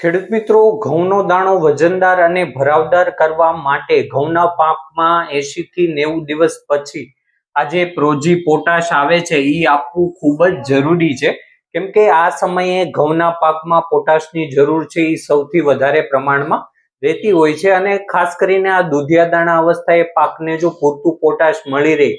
ખેડૂત મિત્રો, ઘઉંનો દાણો વજનદાર અને ભરાવદાર કરવા માટે ઘઉંના પાકમાં એસી થી નેવું દિવસ પછી આ જે પ્રોજી પોટાશ આવે છે એ આપવું ખૂબ જ જરૂરી છે. કેમ કે આ સમયે ઘઉંના પાકમાં પોટાશની જરૂર છે એ સૌથી વધારે પ્રમાણમાં રહેતી હોય છે અને ખાસ કરીને આ દુધિયા દાણા અવસ્થાએ પાકને જો પૂરતું પોટાશ મળી રહે,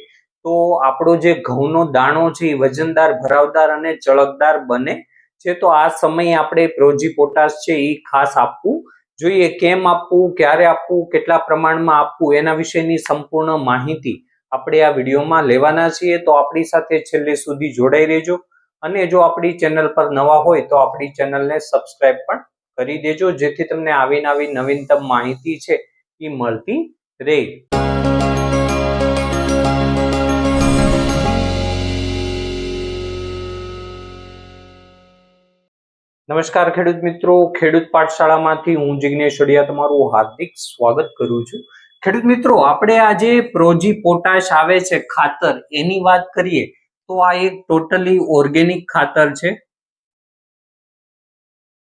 તો આપણો જે ઘઉંનો દાણો છે એ વજનદાર, ભરાવદાર અને ચળકદાર બને છે, તો આ સમયે આપણે પ્રોજી પોટાશ છે એ ખાસ આપવું જોઈએ. કેમ આપવું, ક્યારે આપવું, કેટલા પ્રમાણમાં આપવું, એના વિશેની સંપૂર્ણ માહિતી આપણે આ વિડીયોમાં લેવાના છીએ. તો આપણી સાથે છેલ્લે સુધી જોડાઈ રહેજો. અને જો આપણી ચેનલ પર નવા હોય, તો આપણી ચેનલને સબસ્ક્રાઈબ પણ કરી દેજો. જેથી તમને આવી નવી નવીનતમ માહિતી છે, એ મળતી રહે. નમસ્કાર ખેડૂત મિત્રો, ખેડૂત પાઠશાળામાંથી હું જિજ્ઞેશ અડિયા તમારું હાર્દિક સ્વાગત કરું છું. ખેડૂત મિત્રો, આપણે આજે પ્રોજી પોટાશ આવે છે ખાતર, એની વાત કરીએ તો આ એક ટોટલી ઓર્ગેનિક ખાતર છે.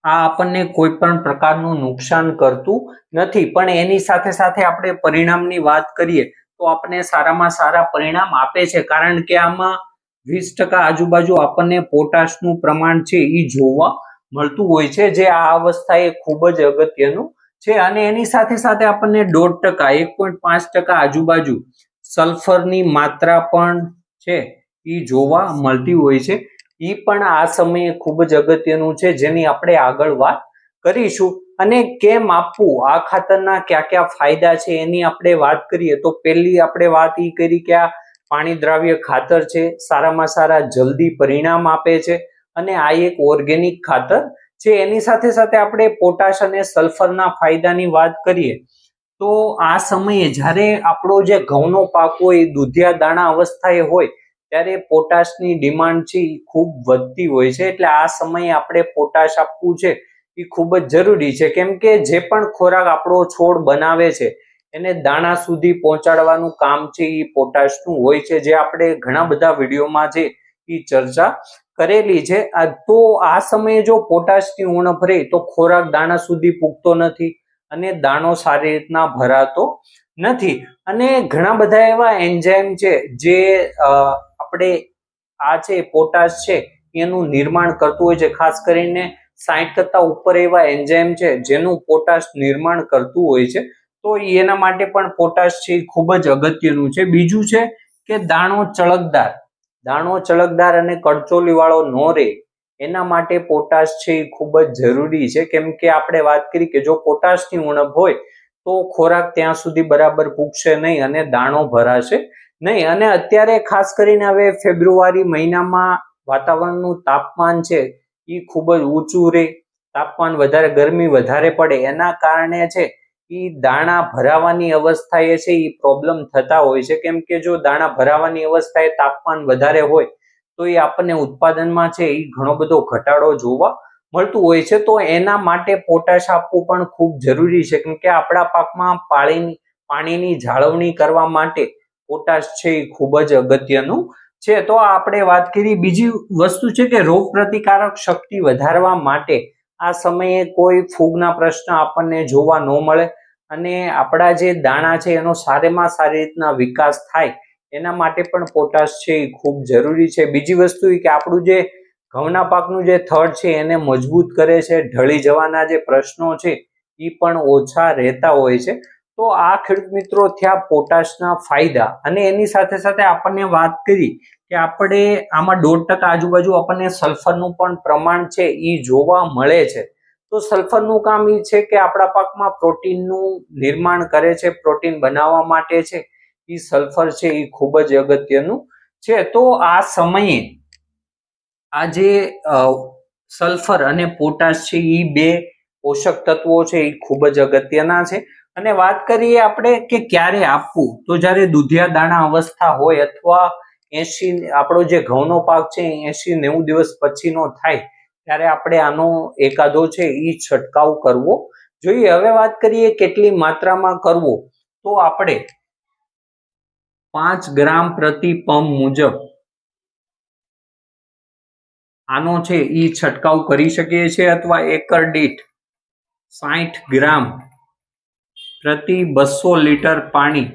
આ આપણને કોઈ પણ પ્રકારનું નુકસાન કરતું નથી, પણ એની સાથે સાથે આપણે પરિણામની વાત કરીએ તો આપણને સારામાં સારા પરિણામ આપે છે, કારણ કે આમાં વીસ ટકા આજુબાજુ આપણને પોટાશનું પ્રમાણ છે એ જોવા મળતું હોય છે, જે આ અવસ્થા એ ખૂબ જ અગત્યનું છે અને એની સાથે સાથે આપણને દોઢ ટકા, એક પોઈન્ટ પાંચ ટકા આજુબાજુ સલ્ફરની માત્રા પણ છે, એ જોવા મળતી હોય છે. એ પણ આ સમયે ખૂબ જ અગત્યનું છે, જેની આપણે આગળ વાત કરીશું. અને કેમ આપવું, આ ખાતરના કયા કયા ફાયદા છે એની આપણે વાત કરીએ તો પહેલી આપણે વાત એ કરી કે આ પાણી દ્રાવ્ય ખાતર છે, સારામાં સારા જલ્દી પરિણામ આપે છે. અને આ એક ઓર્ગેનિક ખાતર છે. એની સાથે સાથે આપણે પોટાશ અને સલ્ફરના ફાયદાની વાત કરીએ તો આ સમયે જ્યારે આપણો જે ઘઉંનો પાક હોય દૂધિયા દાણા અવસ્થાએ હોય ત્યારે પોટાશની ડિમાન્ડ છે એ ખૂબ વધતી હોય છે. એટલે આ સમયે આપણે પોટાશ આપવું છે એ ખૂબ જ જરૂરી છે. કેમ કે જે પણ ખોરાક આપણો છોડ બનાવે છે એને દાણા સુધી પહોંચાડવાનું કામ છે એ પોટાશનું હોય છે. જે આપણે ઘણા બધા વિડીયોમાં છે એ ચર્ચા કરેલી છે. આ તો આ સમયે જો પોટાશની ઉણપ રહે તો ખોરાક દાણા સુધી પૂગતો નથી અને દાણો સારી રીતના ભરાતો નથી. અને ઘણા બધા એવા એન્ઝાઇમ છે જે આપણે આ છે પોટાશ છે એનું નિર્માણ કરતું હોય છે. ખાસ કરીને સાઠ કરતા ઉપર એવા એન્ઝાઇમ છે જેનું પોટાશ નિર્માણ કરતું હોય છે. તો એના માટે પણ પોટાશ છે ખૂબ જ અગત્યનું છે. બીજું છે કે દાણો ચળકદાર. દાણો ચળકદાર અને કડચોલીવાળો ન રહે એના માટે પોટાશ છે એ ખૂબ જ જરૂરી છે. કેમ કે આપણે વાત કરી કે જો પોટાશની ઉણપ હોય, તો ખોરાક ત્યાં સુધી બરાબર પૂગશે નહીં અને દાણો ભરાશે નહીં. અને અત્યારે ખાસ કરીને હવે ફેબ્રુઆરી મહિનામાં વાતાવરણનું તાપમાન છે એ ખૂબ જ ઊંચું રહે તાપમાન વધારે, ગરમી વધારે પડે. એના કારણે છે એ દાણા ભરાવાની અવસ્થા એ છે એ પ્રોબ્લેમ થતા હોય છે. કેમ કે જો દાણા ભરાવાની અવસ્થાએ તાપમાન વધારે હોય, તો એ આપણને ઉત્પાદનમાં છે એ ઘણો બધો ઘટાડો જોવા મળતું હોય છે. તો એના માટે પોટાશ આપવું પણ ખૂબ જરૂરી છે. કેમ કે આપણા પાકમાં પાણીની પાણીની જાળવણી કરવા માટે પોટાશ છે એ ખૂબ જ અગત્યનું છે. તો આપણે વાત કરી બીજી વસ્તુ છે કે રોગ પ્રતિકારક શક્તિ વધારવા માટે આ સમયે કોઈ ફૂગના પ્રશ્ન આપણને જોવા ન મળે. અને આપણા જે દાણા છે એનો સારેમાં સારી રીતના વિકાસ થાય, એના માટે પણ પોટાશ છે એ ખૂબ જરૂરી છે. બીજી વસ્તુ એ કે આપણું જે ઘઉંના પાકનું જે થડ છે એને મજબૂત કરે છે, ઢળી જવાના જે પ્રશ્નો છે એ પણ ઓછા રહેતા હોય છે. તો આ ખેડૂત મિત્રો થયા પોટાશના ફાયદા અને એની સાથે સાથે આપણને વાત કરી કે આપણે આમાં દોઢ ટકા આજુબાજુ આપણને સલ્ફરનું પણ પ્રમાણ છે એ જોવા મળે છે. તો સલ્ફરનું કામ એ છે કે આપણા પાકમાં પ્રોટીનનું નિર્માણ કરે છે, પ્રોટીન બનાવવા માટે છે. એ સલ્ફર છે એ ખૂબ જ અગત્યનું છે. તો આ સમયે આ જે સલ્ફર અને પોટાશ છે એ બે પોષક તત્વો છે એ ખૂબ જ અગત્યના છે. અને વાત કરીએ આપણે કે ક્યારે આપવું? તો જ્યારે દૂધિયા દાણા અવસ્થા હોય અથવા એસી આપણો જે ઘઉંનો પાક છે એસી નેવું દિવસ પછીનો થાય ત્યારે આપણે આનો એકાદો છે એ છંટકાવ કરવો. જોઈએ, હવે વાત કરીએ કેટલી માત્રામાં કરવો. તો આપણે પાંચ ગ્રામ પ્રતિ પંપ મુજબ આનો છે એ છંટકાવ કરી શકીએ છીએ અથવા એકર દીઠ સાઠ ગ્રામ પ્રતિ બસો લીટર પાણી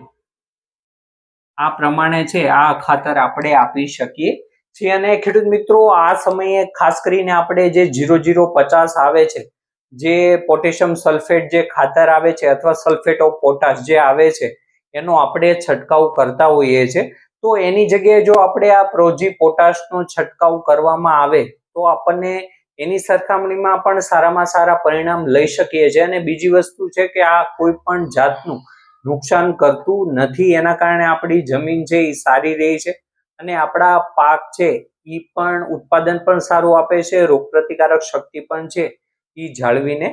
આ પ્રમાણે છે આ ખાતર આપણે આપી શકીએ. છીએ અને ખેડૂત મિત્રો, આ સમયે ખાસ કરીને આપણે જે જીરો જીરો પચાસ આવે છે, જે પોટેશિયમ સલ્ફેટ જે ખાતર આવે છે અથવા સલ્ફેટ ઓફ પોટાશ જે આવે છે, એનો આપણે છંટકાવ કરતા હોઈએ છીએ તો એની જગ્યાએ જો આપણે આ પ્રોજી પોટાશનો છંટકાવ કરવામાં આવે, તો આપણને એની સરખામણીમાં પણ સારામાં સારા પરિણામ લઈ શકીએ છીએ. અને બીજી વસ્તુ છે કે આ કોઈ પણ જાતનું નુકસાન કરતું નથી. એના કારણે આપણી જમીન છે એ સારી રહી છે. અને આપણા પાક છે એ પણ ઉત્પાદન પણ સારું આપે છે, રોગપ્રતિકારક શક્તિ પણ છે એ જાળવીને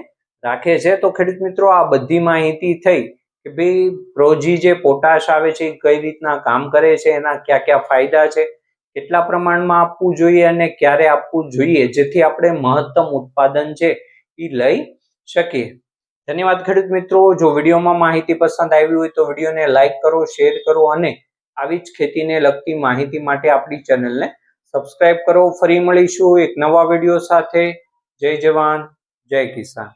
રાખે છે. તો ખેડૂત મિત્રો, આ બધી માહિતી થઈ કે ભાઈ પ્રોજી જે પોટાશ આવે છે એ કઈ રીતના કામ કરે છે, એના કયા કયા ફાયદા છે, કેટલા પ્રમાણમાં આપવું જોઈએ અને ક્યારે આપવું જોઈએ, જેથી આપણે મહત્તમ ઉત્પાદન છે એ લઈ શકીએ. ધન્યવાદ ખેડૂત મિત્રો. જો વિડીયોમાં માહિતી પસંદ આવી હોય તો વિડીયોને લાઈક કરો, શેર કરો અને આવી જ ખેતીને લગતી માહિતી માટે આપણી ચેનલને સબસ્ક્રાઇબ કરો. ફરી મળીશું એક નવા વીડિયો સાથે. જય જવાન, જય કિસાન.